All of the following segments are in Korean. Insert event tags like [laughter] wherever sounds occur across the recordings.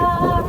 Thank you.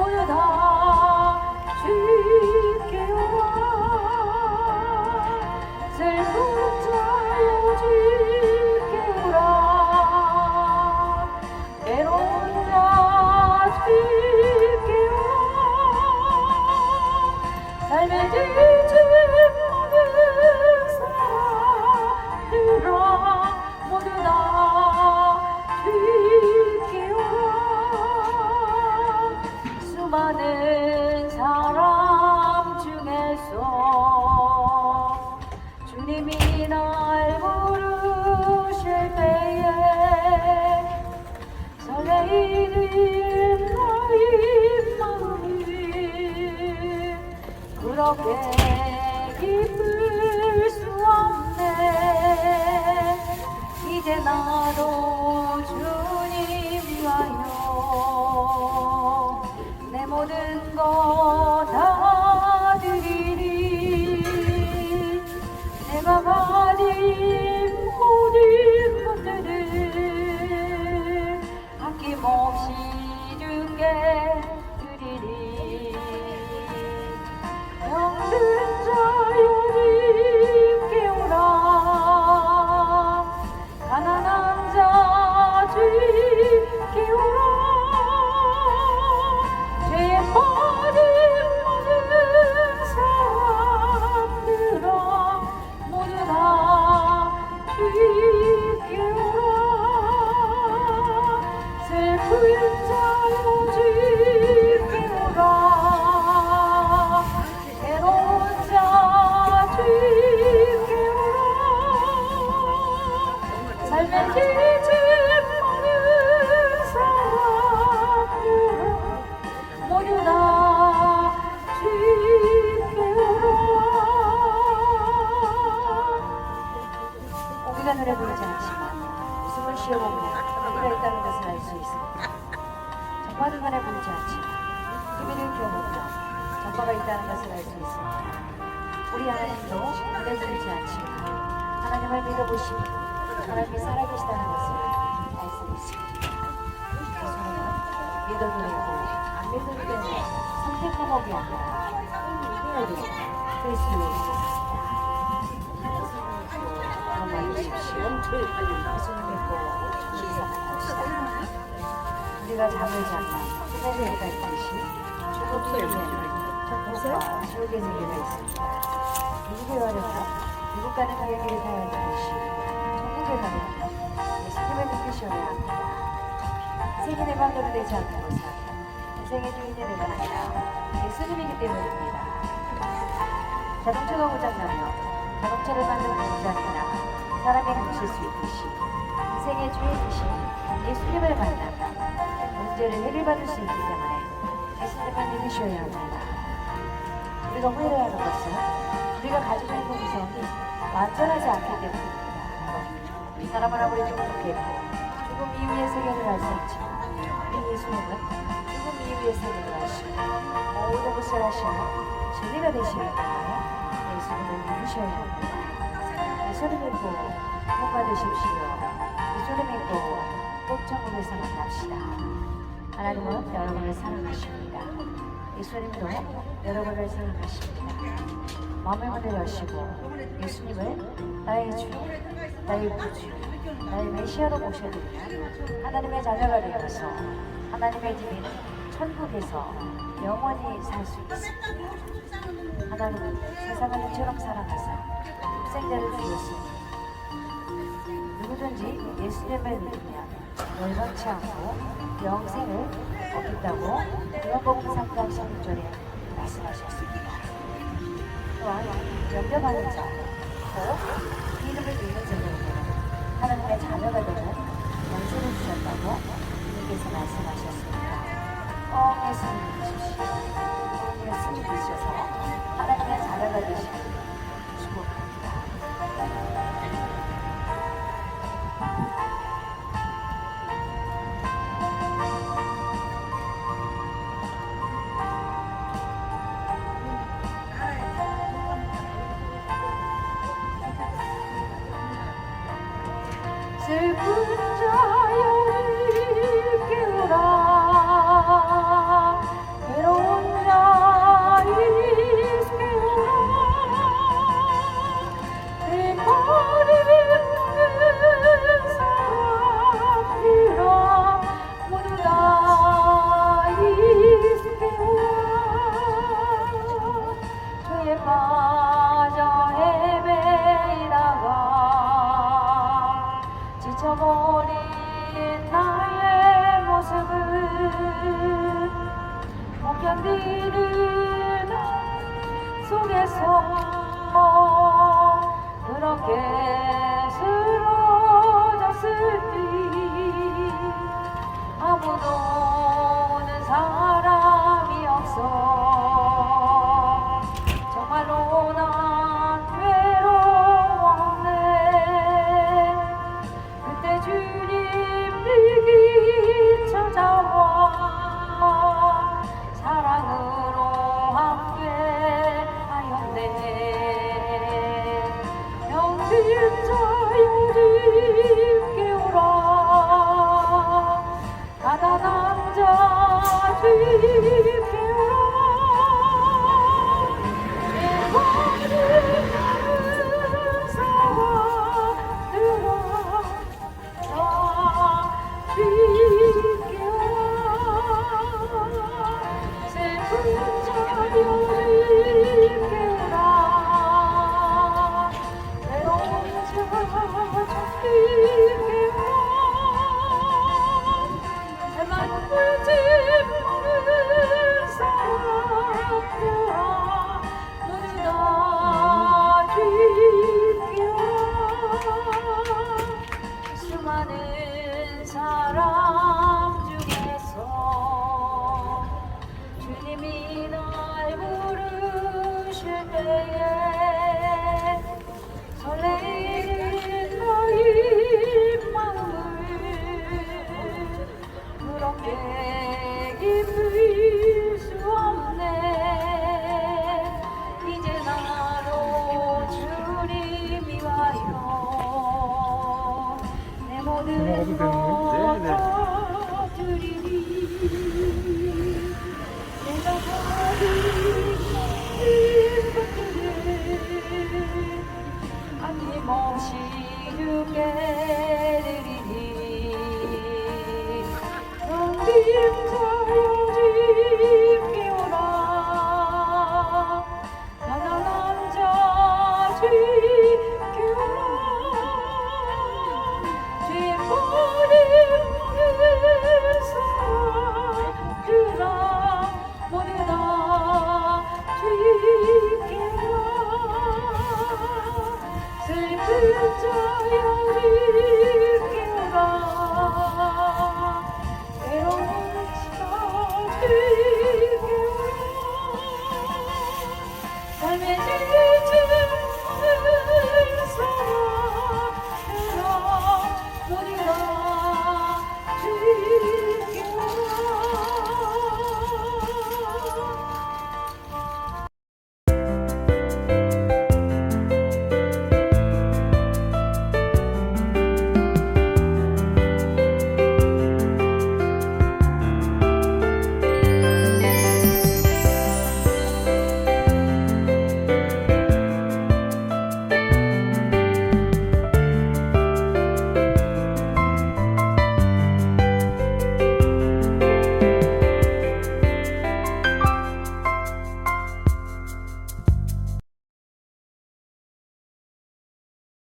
我要他。 정화가 있다는 것을 알 수 있습니다. 우리 하나님도 보이지 않지만 하나님을 믿어보시고 하나님이 살아계시다는 것을 알 수 있습니다. 예수님은 믿어도 되고 안 믿어도 되는 선택 과목이 아니라 흔히 그리스도에 있습니다. 주십시오. 예수님 믿고. 우리가 잠을 자면 꿈에 대가 있듯이 죽음 위 에는 천국과 지옥의 세계가 있습니다. 미국에 가려면 미국 가는 비행기를 타야 하듯이 천국에 가려면 예수님을 믿으셔야 합니다. 세계의 방도로 되지 않는 것은 인생의 주인이 내가 아니라 예수님이기 때문입니다. 자동차가 고장나면 자동차를 만드는 공장이나 사람이 훔칠 수 있듯이 인생의 주인이신 예수님을 만나면 문제를 해결받을 수 있기 때문에 예수님을 믿으셔야 합니다. 우리가 후회하는 것은 우리가 가지고 있는 이성이 완전하지 않기 때문입니다. 이 사람은 아무리 똑똑해도 죽음 이후의 세계를 알수 있지만 우리 예수님은 죽음 이후의 세계를 아시고 모든 것을 아시고 진리가 되시기 때문에 예수님을 믿으셔야 합니다. 예수를 믿고 복 받으십시오. 예수를 믿고 꼭 천국에서 만납시다. 하나님은 여러분을 사랑하십니다. 예수님도 여러분을 사랑하십니다. 마음의 문을 여시고 예수님을 나의 주, 나의 구주, 나의 메시아로 모셔드리면 하나님의 자녀가 되어서 하나님의 집인 천국에서 영원히 살 수 있습니다. 하나님은 세상을 이처럼 사랑하사 독생자를 주셨으니 누구든지 예수님을 믿으면 멸망치 않고 영생을 얻겠다고 요한복음 3장 16절에 말씀하셨습니다. 또한 염려받는 자, 곧 이름을 믿는 자들에게는 하나님의 자녀가 되는 영생을 주셨다고 주님께서 말씀하셨습니다. 꼭 예수님 믿으십시오. 꼭 예수님 믿으셔서 하나님의 자녀가 되시길 그렇게 쓰러졌을 때 아무도 자 [laughs]